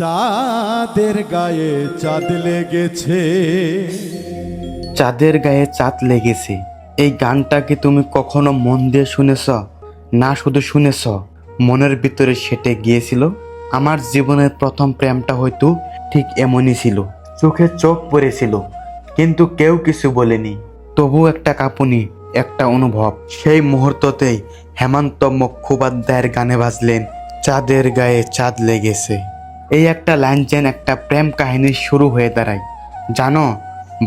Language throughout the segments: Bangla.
চাঁদের গায়ে চাঁদ লেগেছে। চাঁদের গায়ে চাঁদ লেগেছে। এই গানটা কি তুমি কখনো মন দিয়ে শুনেছ? না, শুধু শুনেছ? মনের ভিতরে সেটে গিয়েছিল? আমার জীবনের প্রথম প্রেমটা হয়তো ঠিক এমনই ছিল। চোখে চোখ পড়েছিল, কিন্তু কেউ কিছু বলেনি। তবু একটা কাঁপুনি, একটা অনুভব। সেই মুহূর্ততেই হেমন্ত মুখোপাধ্যায়ের গানে বাজলেন, চাঁদের গায়ে চাঁদ লেগেছে। এই একটা লাইন যেন একটা প্রেম কাহিনীর শুরু হয়ে দাঁড়ায়। জানো,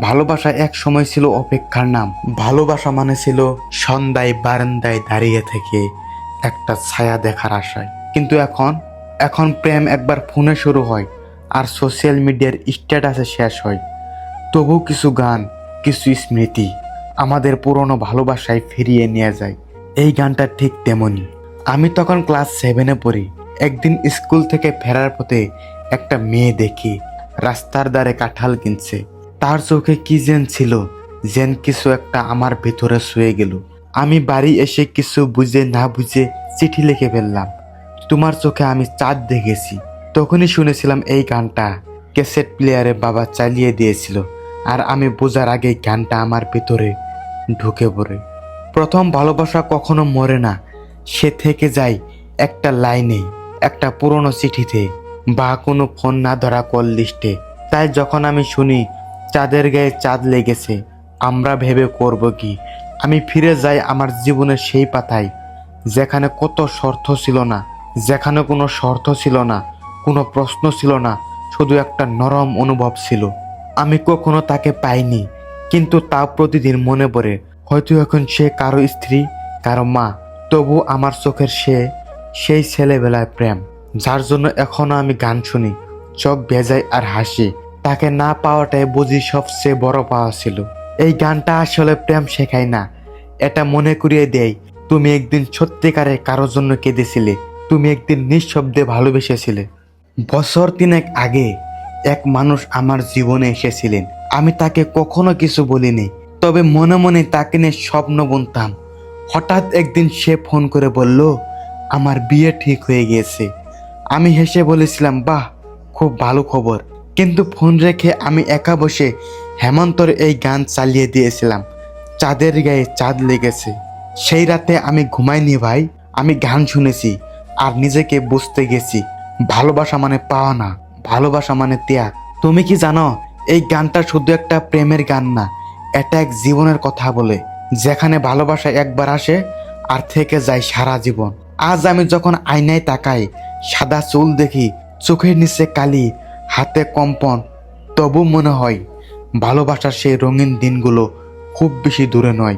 ভালোবাসা এক সময় ছিল অপেক্ষার নাম। ভালোবাসা মানে ছিল সন্ধ্যায় বারান্দায় দাঁড়িয়ে থেকে একটা ছায়া দেখার আশায়। কিন্তু এখন এখন প্রেম একবার ফোনে শুরু হয় আর সোশ্যাল মিডিয়ার স্ট্যাটাসে শেষ হয়। তবু কিছু গান, কিছু স্মৃতি আমাদের পুরনো ভালোবাসায় ফিরিয়ে নিয়ে যায়। এই গানটা ঠিক তেমনই। আমি তখন ক্লাস সেভেনে পড়ি। একদিন স্কুল থেকে ফেরার পথে একটা মেয়ে দেখি রাস্তার ধারে কাঁঠাল কিনছে। তার চোখে কি যেন ছিল, যেন কিছু একটা আমার ভেতরে শুয়ে গেল। আমি বাড়ি এসে কিছু বুঝে না বুঝে চিঠি লিখে ফেললাম। তোমার চোখে আমি চাঁদ দেখেছি। তখনই শুনেছিলাম এই গানটা ক্যাসেট প্লেয়ারে বাবা চালিয়ে দিয়েছিল আর আমি বোঝার আগে গানটা আমার ভেতরে ঢুকে পড়ে। প্রথম ভালোবাসা কখনো মরে না, সে থেকে যায় একটা লাইনে একটা পুরনো চিঠিতে বা কোনো ফোন না ধরা কল লিস্টে। তাই যখন আমি শুনি, চাঁদের গায়ে চাঁদ লেগেছে, আমরা ভেবে করব কি? আমি ফিরে যাই আমার জীবনের সেই পাতায়, যেখানে কত শর্ত ছিল না, যেখানে কোনো শর্ত ছিল না, কোনো প্রশ্ন ছিল না, শুধু একটা নরম অনুভব ছিল। আমি কখনো তাকে পাইনি, কিন্তু তা প্রতিদিন মনে পড়ে, হয়তো এখন সে কারও স্ত্রী, কারও মা, তবু আমার চোখের সে সেই ছেলেবেলায় প্রেম, যার জন্য এখনও আমি গান শুনি, চোখ ভেজাই আর হাসি। তাকে না পাওয়াটাই বুঝি সবচেয়ে বড় পাওয়া ছিল। এই গানটা আসলে প্রেম শেখায় না। এটা মনে করিয়ে দেয়, তুমি একদিন সত্যিকারে কারোর জন্য কেঁদেছিলে। তুমি একদিন নিঃশব্দে ভালোবেসেছিলে। বছর তিনেক আগে এক মানুষ আমার জীবনে এসেছিলেন। আমি তাকে কখনো কিছু বলিনি, তবে মনে মনে তাকে নিয়ে স্বপ্ন বুনতাম। হঠাৎ একদিন সে ফোন করে বলল আমার বিয়ে ঠিক হয়ে গিয়েছে। আমি হেসে বলেছিলাম, বাহ, খুব ভালো খবর। কিন্তু ফোন রেখে আমি একা বসে হেমন্তর এই গান চালিয়ে দিয়েছিলাম। চাঁদের গায়ে চাঁদ লেগেছে। সেই রাতে আমি ঘুমাইনি ভাই, আমি গান শুনেছি আর নিজেকে বুঝতে গেছি। ভালোবাসা মানে পাওয়া না ভালোবাসা মানে ত্যাগ। তুমি কি জানো, এই গানটা শুধু একটা প্রেমের গান না, এটা এক জীবনের কথা বলে, যেখানে ভালোবাসা একবার আসে আর থেকে যায় সারা জীবন। আজ আমি যখন আয়নায় তাকাই, সাদা চুল দেখি, চোখের নিচে কালি, হাতে কম্পন, তবু মনে হয় ভালোবাসার সেই রঙিন দিনগুলো খুব বেশি দূরে নয়।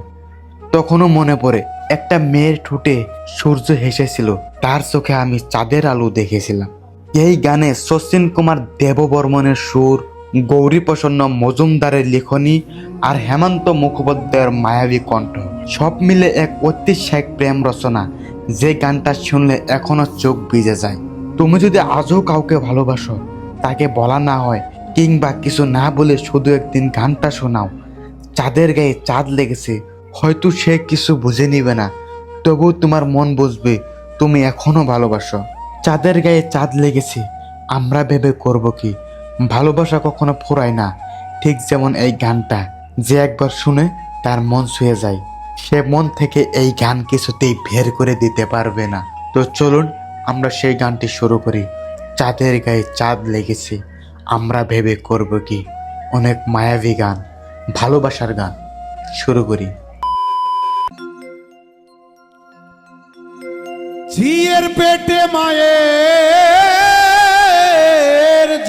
তখনও মনে পড়ে, একটা মেয়ের ঠোঁটে সূর্য হেসেছিল, তার চোখে আমি চাঁদের আলো দেখেছিলাম। এই গানে শচীন কুমার দেববর্মনের সুর গৌরী প্রসন্ন মজুমদারের লিখনী আর হেমন্ত মুখোপাধ্যায়ের মায়াবী কণ্ঠ, সব মিলে এক ঐতিহ্যিক প্রেম রচনা যে গানটা শুনলে এখনও চোখ ভিজে যায়। তুমি যদি আজও কাউকে ভালোবাসো, তাকে বলা না হয়, কিংবা কিছু না বলে শুধু একদিন গানটা শোনাও। চাঁদের গায়ে চাঁদ লেগেছে, হয়তো সে কিছু বুঝে নিবে না। তবু তোমার মন বুঝবে, তুমি এখনও ভালোবাসো। চাঁদের গায়ে চাঁদ লেগেছে, আমরা ভেবে করব কি? ভালোবাসা কখনো ফুরায় না, ঠিক যেমন এই গানটা। যে একবার শুনে তার মন ছুঁয়ে যায়। সে মন থেকে এই গান কিছুতেই বের করে দিতে পারবে না। তো চলুন, আমরা সেই গানটি শুরু করি। চাঁদের গায়ে চাঁদ লেগেছে, আমরা ভেবে করব কি? অনেক মায়াবী গান, ভালোবাসার গান। শুরু করি। ঝিয়ের পেটে মায়ের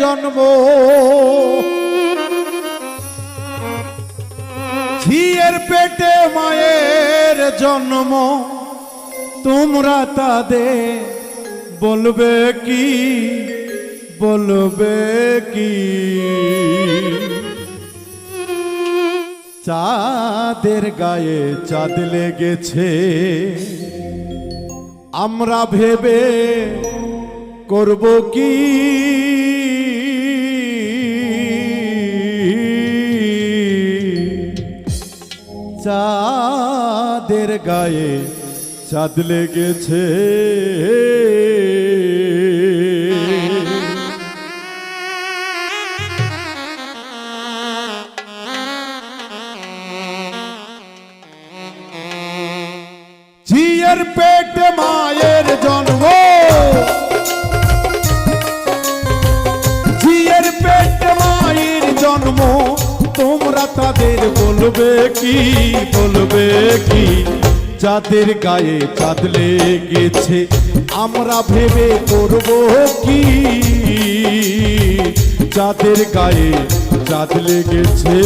জন্ম। ঝিয়ের পেটে মায়ের জন্ম, তোমরা তাদের বলবে কি? বলবে কি? চাঁদের গায়ে চাঁদ লেগেছে, আমরা ভেবে করব কি? চাঁদের গায়ে চাঁদ লেগেছে। জিয়ার পেটে মা বলবে কি বলবে কি? যাদের গায়ে চাঁদ লেগেছে, আমরা ভেবে করব কি? যাদের গায়ে চাঁদ লেগেছে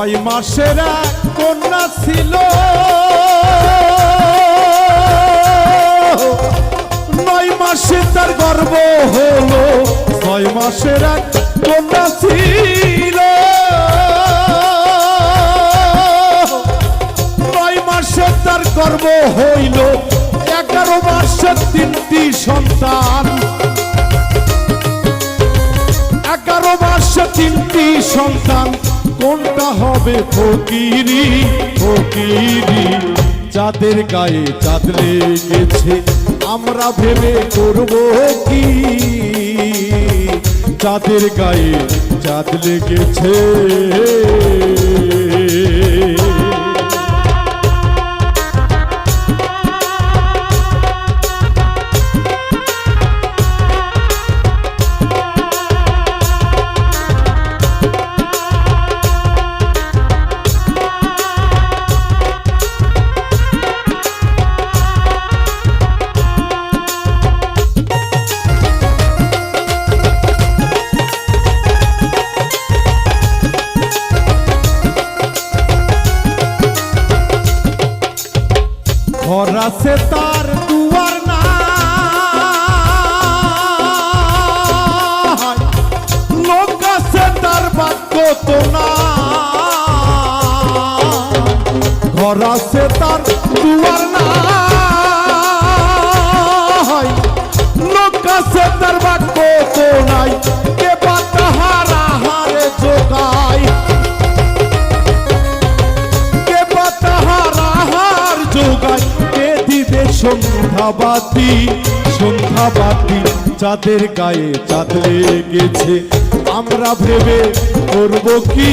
ছয় মাসের এক কন্যা ছিল। নয় মাসে তার গর্ব হলো, ছয় মাসের এক কন্যা ছিল। নয় মাসে তার গর্ব হইল, এগারো মাসে তিনটি সন্তান। এগারো মাসে তিনটি সন্তান কোনটা হবে ফকিরি ফকিরি। চাঁদের গায়ে চাঁদ লেগেছে, আমরা ভেবে করব কি? চাঁদের গায়ে চাঁদ লেগেছে। ঘর আছে তার দুয়ার না লোক আছে তার বাক্য তো নাই। সন্ধ্যাবাতি সন্ধ্যাবাতি চাঁদের গায়ে চাঁদ লেগেছে। আমরা ভেবে করব কি?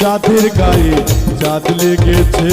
জাতির গায়ে চাঁদ লেগেছে।